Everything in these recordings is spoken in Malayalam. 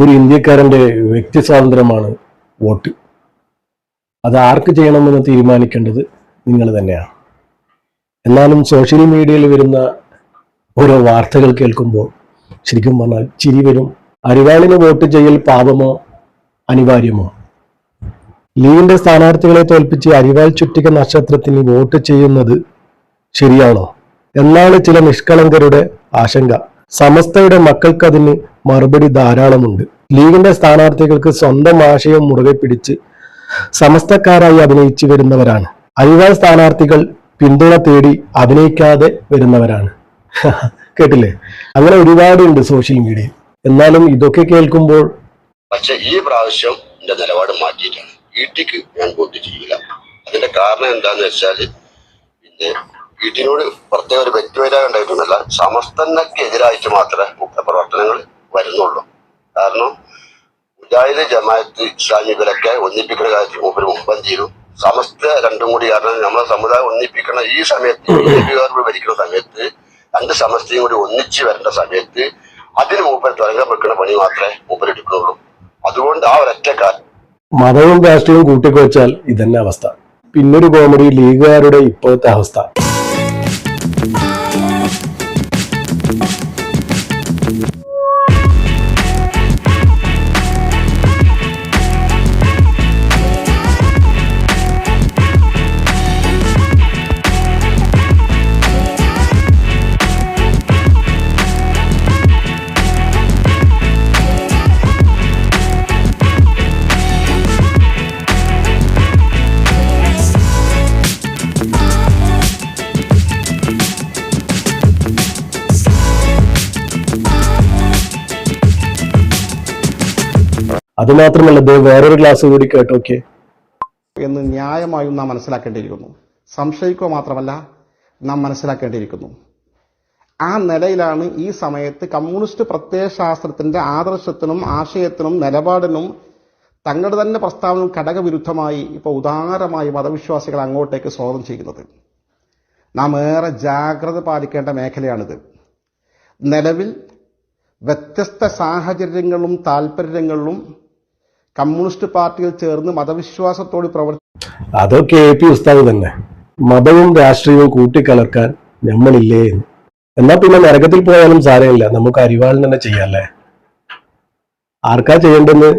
ഒരു ഇന്ത്യക്കാരന്റെ വ്യക്തി സ്വാതന്ത്ര്യമാണ് വോട്ട്. അത് ആർക്ക് ചെയ്യണമെന്ന് തീരുമാനിക്കേണ്ടത് നിങ്ങൾ തന്നെയാണ്. എന്നാലും സോഷ്യൽ മീഡിയയിൽ വരുന്ന ഓരോ വാർത്തകൾ കേൾക്കുമ്പോൾ ശരിക്കും പറഞ്ഞാൽ ചിരി വരും. അരിവാളിന് വോട്ട് ചെയ്യൽ പാപമോ? അനിവാര്യമോ? ലീഗിന്റെ സ്ഥാനാർത്ഥികളെ തോൽപ്പിച്ച് അരിവാൾ ചുറ്റിക നക്ഷത്രത്തിന് വോട്ട് ചെയ്യുന്നത് ശരിയാണോ? എന്നാണ് ചില നിഷ്കളങ്കരുടെ ആശങ്ക. സമസ്തയുടെ മക്കൾക്ക് അതിന് മറുപടി ധാരാളമുണ്ട്. ലീഗിന്റെ സ്ഥാനാർത്ഥികൾക്ക് സ്വന്തം ആശയം മുറുകെ പിടിച്ച് സമസ്തക്കാരായി അഭിനയിച്ചു വരുന്നവരാണ്. അരിവാൾ സ്ഥാനാർത്ഥികൾ പിന്തുണ തേടി അഭിനയിക്കാതെ വരുന്നവരാണ്. കേട്ടില്ലേ? അങ്ങനെ ഒരുപാടുണ്ട് സോഷ്യൽ മീഡിയ. എന്നാലും ഇതൊക്കെ കേൾക്കുമ്പോൾ പക്ഷെ ഈ പ്രാവശ്യം എന്റെ നിലപാട് മാറ്റിയിട്ടാണ്. ഞാൻ വോട്ട് ചെയ്യില്ല. അതിന്റെ കാരണം എന്താന്ന് വെച്ചാൽ പിന്നെ വീട്ടിനോട് പ്രത്യേക ഒരു വ്യക്തിവൈരാ ഉണ്ടായിട്ടൊന്നുമല്ല സമസ്തനക്ക് എതിരായിട്ട് മാത്രമേ പ്രവർത്തനങ്ങൾ വരുന്നുള്ളൂ. കാരണം മുജാഹിദ് ജമാഅത്ത് ഇസ്ലാമി ഇവരൊക്കെ ഒന്നിപ്പിക്കുന്ന കാര്യത്തിൽ മൂപ്പര് മുമ്പം ചെയ്തു സമസ്ത രണ്ടും കൂടി കാരണം നമ്മളെ സമുദായം ഒന്നിപ്പിക്കണ ഈ സമയത്ത് ബിജെപിക്കാർ ഭരിക്കുന്ന സമയത്ത് രണ്ട് സമസ്തയും കൂടി ഒന്നിച്ച് വരേണ്ട സമയത്ത് അതിന് മൂപ്പര് തുടങ്ങാൻ വെക്കുന്ന പണി മാത്രമേ മൂപ്പര് എടുക്കുന്നുള്ളൂ. അതുകൊണ്ട് ആ ഒരൊറ്റ കാര്യം മതവും രാഷ്ട്രീയവും കൂട്ടിക്കുവച്ചാൽ ഇതന്നെ അവസ്ഥ. പിന്നൊരു കോമഡി ലീഗുകാരുടെ ഇപ്പോഴത്തെ അവസ്ഥ. അതുമാത്രമല്ല ദേ വേറൊരു ക്ലാസ് കൂടി കേട്ടോക്കെ എന്ന് ന്യായമായും നാം മനസ്സിലാക്കേണ്ടിയിരിക്കുന്നു. സംശയിക്കുക മാത്രമല്ല നാം മനസ്സിലാക്കേണ്ടിയിരിക്കുന്നു. ആ നിലയിലാണ് ഈ സമയത്ത് കമ്മ്യൂണിസ്റ്റ് പ്രത്യയശാസ്ത്രത്തിന്റെ ആദർശത്തിനും ആശയത്തിനും നിലപാടിനും തങ്ങളുടെ തന്നെ പ്രസ്താവന ഘടകവിരുദ്ധമായി ഇപ്പോൾ ഉദാരമായി മതവിശ്വാസികൾ അങ്ങോട്ടേക്ക് സ്വാഗതം ചെയ്യുന്നത്. നാം ഏറെ ജാഗ്രത പാലിക്കേണ്ട മേഖലയാണിത്. നിലവിൽ വ്യത്യസ്ത സാഹചര്യങ്ങളും താല്പര്യങ്ങളും കമ്മ്യൂണിസ്റ്റ് പാർട്ടിയിൽ ചേർന്ന് മതവിശ്വാസത്തോട് പ്രവർത്തി അതൊക്കെ എ പി ഉസ്താദ് തന്നെ. മതവും രാഷ്ട്രീയവും കൂട്ടിക്കലർക്കാൻ നമ്മളില്ലേ എന്ന്. എന്നാ പിന്നെ നരകത്തിൽ പോയാലും സാരമില്ല. നമുക്ക് അരിവാളിന് തന്നെ ചെയ്യാല്ലേ? ആർക്കാ ചെയ്യേണ്ടെന്ന്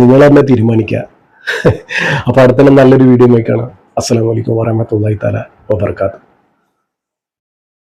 നിങ്ങൾ തന്നെ തീരുമാനിക്കുക. അപ്പൊ അടുത്തന്നെ നല്ലൊരു വീഡിയോ കാണാം അസ്സലാമലൈക്കും വറഹമത്തല്ലാഹി തആല വബർക്കാത്തു